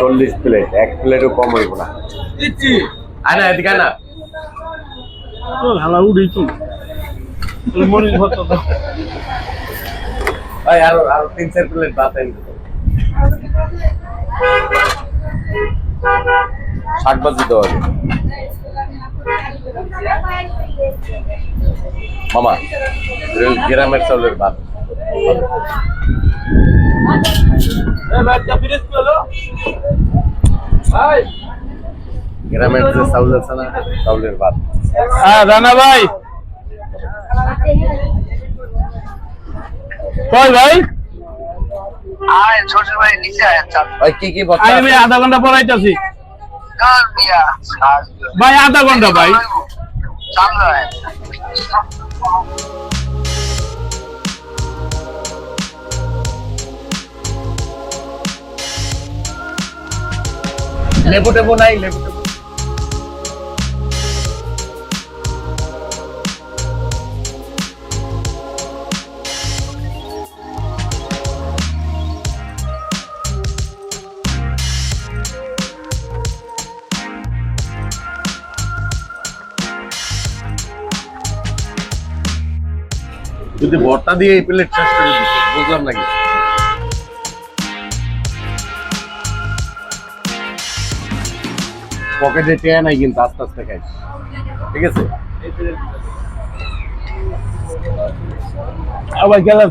চল্লিশ প্লেট এক প্লেটও কম হইব না। আয় না এদিকে না। হালা উড়ি তো মরিচ ভর্তা ভাই আরও আরও তিন চার প্লেট ষাট বাজি দেওয়া মামা গ্রামের চাউলের ভাত। গ্রামের যে চাউল আছে না চাউলের ভাত হ্যাঁ রানা ভাই। কই ভাই? আয় ছোট ভাই নিচে আয় ভাই কি কি আমি আধা ঘণ্টা পড়াইতেছি। ভাই আধা ঘণ্টা ভাই। লেবু টেবু নাই লেবু টেবু যদি ভর্তা দিয়ে এই প্লেট শেষ করে দিচ্ছে বুঝলাম নাকি? পকেটে টেয়া নাই কিন্তু আস্তে আস্তে খাই ঠিক আছে? আবার গেলাম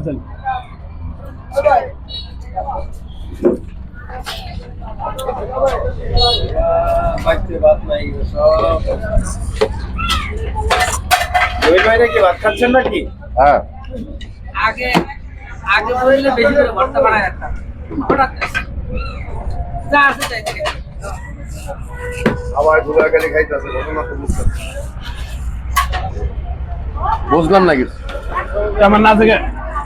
হ্যাঁ। আগে আগে বললে বেশি করে ভর্তা বানায় রাখতাম। হঠাৎ যা আছে তাই আবার গুলাগালি খাইতেছে ঘটনা তো বুঝতে বুঝলাম না কিছু আমার না থেকে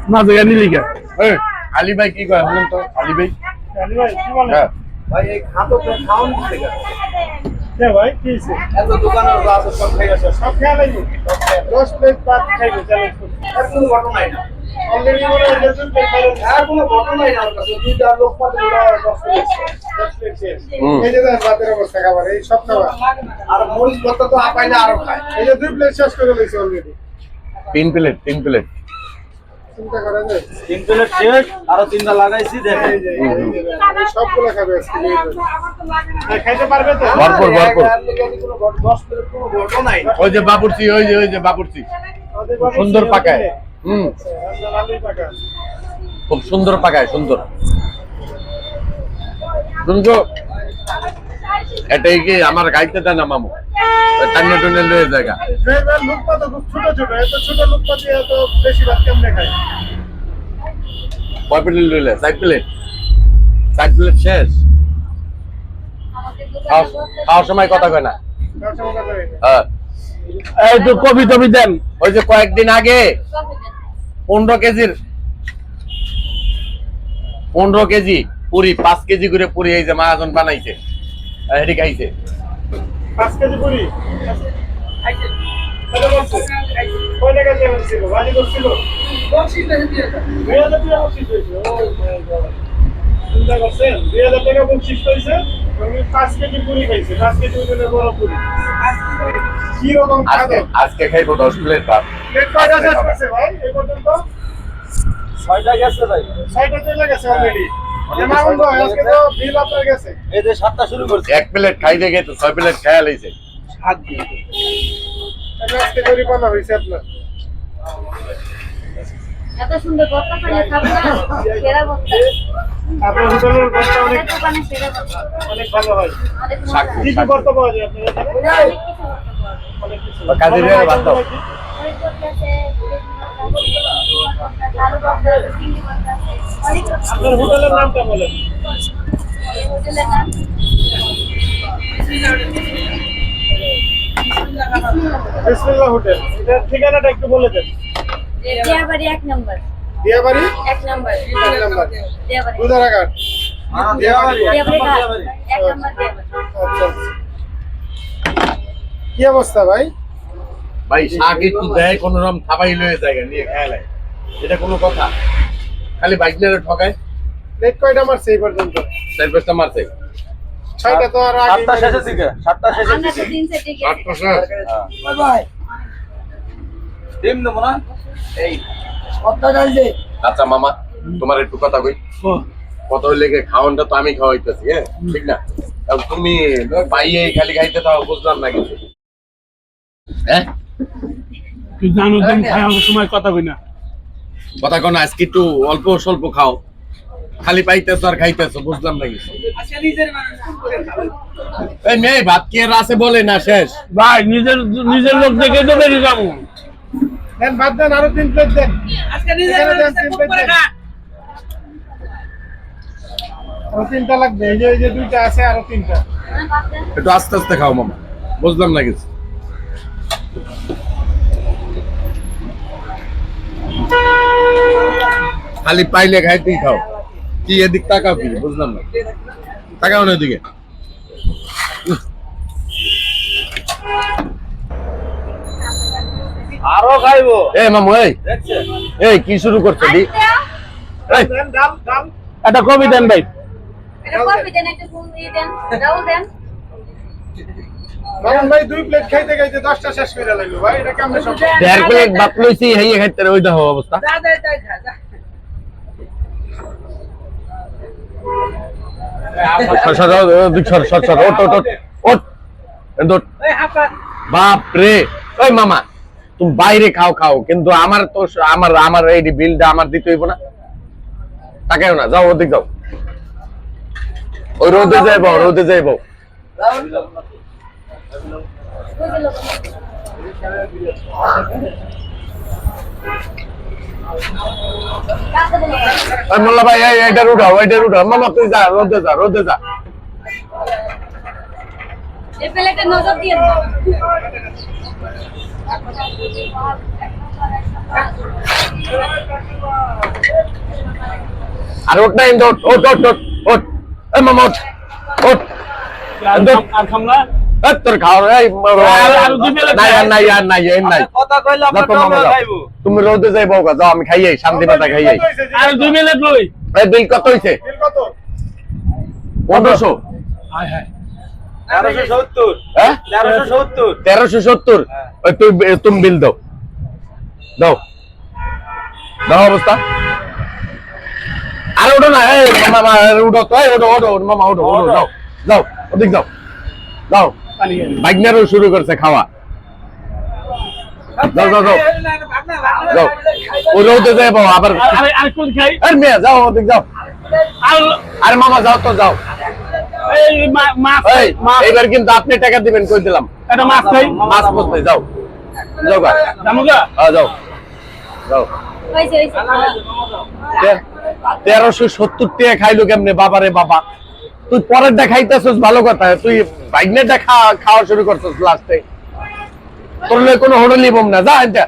না থেকে নিলি কে? এই, আলী ভাই কি কয় বলুন তো? আলী ভাই? হ্যাঁ ভাই কি হইছে? এত দোকানের আছে সব খাই আছে সব খেয়াল আইবো দশ প্লেট ভাত খাইবে চ্যালেঞ্জ আর কোনো ঘটনাই না অলরেডি মনে হয় দশ প্লেট আর কোনো ঘটনাই না। আমার কাছে। দুইটা লোক পাতে ওরা দশ প্লেট দশ প্লেট শেষ। হুম। এই যে দেখেন ভাতের অবস্থা খাবার এই সব খাবার আর মরিচ ভর্তা তো আরও খায়। এই দুই প্লেট শেষ করে লইছে অলরেডি তিন প্লেট তিন প্লেট চিন্তা করা যায় তিন প্লেট শেষ আরও তিনটা লাগাইছি দেখেন। এই সবগুলো খাবে খাইতে পারবে তো? ভরপুর ভরপুর। ওই যে বাবুর্চি ওই যে ওই যে বাবুর্চি। সুন্দর পাকায়। হুম। খুব সুন্দর পাকায় সুন্দর। শুনছো? এটাই কি আমার গাইতে দেয় না মামু? টান্নে টুনে লয়ে জায়গা ড্রাইভার লুকপা তো খুব ছোট ছোট এত ছোট লুকপা দিয়ে তো বেশি ভাত কেমনে খায়? কয় প্লেট লইলে? চার প্লেট? চার প্লেট শেষ? খাওয়ার সময় কথা কয় না? হয় না। হ্যাঁ। এই তো কবি টবি দেন। ওই যে কয়েকদিন আগে পনেরো কেজির। পনেরো কেজি পুরি, পাঁচ কেজি করে পুরি এই যে মাহাজন বানাইছে। হেডি খাইছে। পাঁচ কেজি পুরি? চিন্তা করছেন? দুই হাজার টাকা বকশিস হয়েছে, উনি পাঁচ কেজি পুরি খাইছে। পাঁচ কেজি ওজনের বড় পুরি। কি রকম আজকে আজকে খাইবো দশ প্লেট ভাত প্লেট কয়টা শেষ করছে ভাই এই পর্যন্ত? ছয়টা গেছে ভাই ছয়টা চলে গেছে already। এমাউন্ট হয়, আজকে তো বিল আপনার গেছে। এই যে সাতটা শুরু করছে এক প্লেট খাই দেখে তো ছয় প্লেট দিয়ে তাহলে আজকে জরিমানা হয়েছে আপনার। এত সুন্দর ভর্তা খাব না সেরা ভর্তা আপনার হোটেলের অনেক দোকানে সেরা ভর্তা অনেক ভালো হয়। কি কি ভর্তা পাওয়া যায় আপনার এখানে? কাজের ভর্তা। আপনার নামটা বলেন। নাম? বিসমিল্লাহ হোটেল। এটার ঠিকানাটা একটু বলে দেন। দিয়াবাড়ি এক নম্বর। দিয়াবাড়ি এক নম্বর। এক নাম্বার। দুধারাঘাট দিয়াবাড়ি দিয়াবাড়ি ঘাট। এক নম্বর দিয়াবাড়ি কি অবস্থা ভাই? ভাই শাক একটু দেয় কোন রকম খাবাই লয়ে যায় নিয়ে খায় এটা কোনো কথা? খালি বাইক নিয়ে ঠকায়? রেড কয়টা মারছে এই পর্যন্ত? চার পাঁচটা মারছে। ছয়টা তো আর সাতটা শেষের দিকে সাতটা তিন টিম দেবো না? এই। আচ্ছা মামা তোমার একটু কথা কই। কত হইলে খাওয়ানটা তো আমি খাওয়াইতেছি হ্যাঁ? ঠিক না? তুমি পাইয়ে খালি খাইতে তাও বুঝলাম না কিছু। হ্যাঁ? জানো তুমি খাই সময় কথা কই না? কথা কোন আজকে একটু অল্প স্বল্প খাও। খালি পাইতেছো আর খাইতেছো বুঝলাম না কিছু। আজকে নিজের মানুষ খুব করে খাবে এই মেয়ে ভাত কি আর আছে বলে না শেষ? ভাই নিজের নিজের লোক দেখে তো বেরিয়ে যাব। দেন বাদ দেন আরও তিন প্লেট দেন। আজকে নিজের দেন, তিন প্লেট দেন। আরও তিনটা লাগবে এই যে এই যে দুইটা আছে আরও তিনটা। একটু আস্তে আস্তে খাও মামা বুঝলাম না কিছু। খালি পাইলে খাইতেই খাও। কি এদিক তাকাও কি বুঝলাম না। তাকাও না এদিকে। আরও খাইবো। এ মামু এই। এই কি শুরু করছ দি? এই। দেন ডাল ডাল একটা কবি দেন ভাই। এটা কপি দেন একটা ফুল দিয়ে দেন ডাউল দেন। মামুন ভাই দুই প্লেট খাইতে খাইতে দশটা শেষ করে লাগল ভাই এটা কেমন সব দেড় প্লেট বাপ লইছি খাইতে ওই দেখো অবস্থা। এই বাপ রে ওই মামা। তুমি বাইরে খাও খাও, কিন্তু আমার তো আমার আমার এই বিলটা আমার দিতে হইব না। তাকেও না, যাও ওদিক যাও। ওই রোদে যাইব রোদে যাইব। মোল্লা ভাই, এই এটা উঠাও এটা উঠাও। মামা তুই যা, রোদে যা রোদে যা। এই প্লেটে নজর দিয়ে আর ওট না ইন্দো ওট ওট ওট ওট ওট এই মামা ওট ওট আর খামলা তোর খাওয়ার এই আর- আর দুই বেলা নাই আর নাই আর নাই এই নাই। কথা কইলে যা তো মামা টমেটো যাও। খাইবো তুমি রোদে যাইব যাও আমি খাইয়াই শান্তি পাতা খাইয়াই আর দুই মিনিট লই। এই বিল কত হইছে? বিল কত? পনেরোশো। হায় হায় তেরোশো সত্তর। হ্যাঁ? হ্যাঁ। তুমি বিল দাও। দাও। দাও অবস্থা। আর ওঠো না মামা আর উঠো তো ওঠো ওঠো ওঠো, মামা ওঠো ওঠো যাও যাও ওদিক যাও যাও বাইকনারও শুরু করছে খাওয়া। যাও যাও যাও যাও ওই রোদে যাইব আবার আরে আর কোন খাই? আর মেয়ে যাও ওদিক যাও। আর আরে মামা যাও তো যাও। এই মা- মাছ এই মাছ এবার কিন্তু আপনি টাকা দিবেন কই দিলাম? এটা মাছ খাই। মাছ বসতে যাও। যাও গা। হ্যাঁ যাও। যাও। তেরোশো সত্তর টাকা খাইলো কেমনে বাবা রে বাবা। তুই পরের খাইতেছিস ভালো কথা। তুই খাওয়া খাওয়া শুরু করছিস লাস্টে। তোর কোনো হোটেল নিবম না যা এটা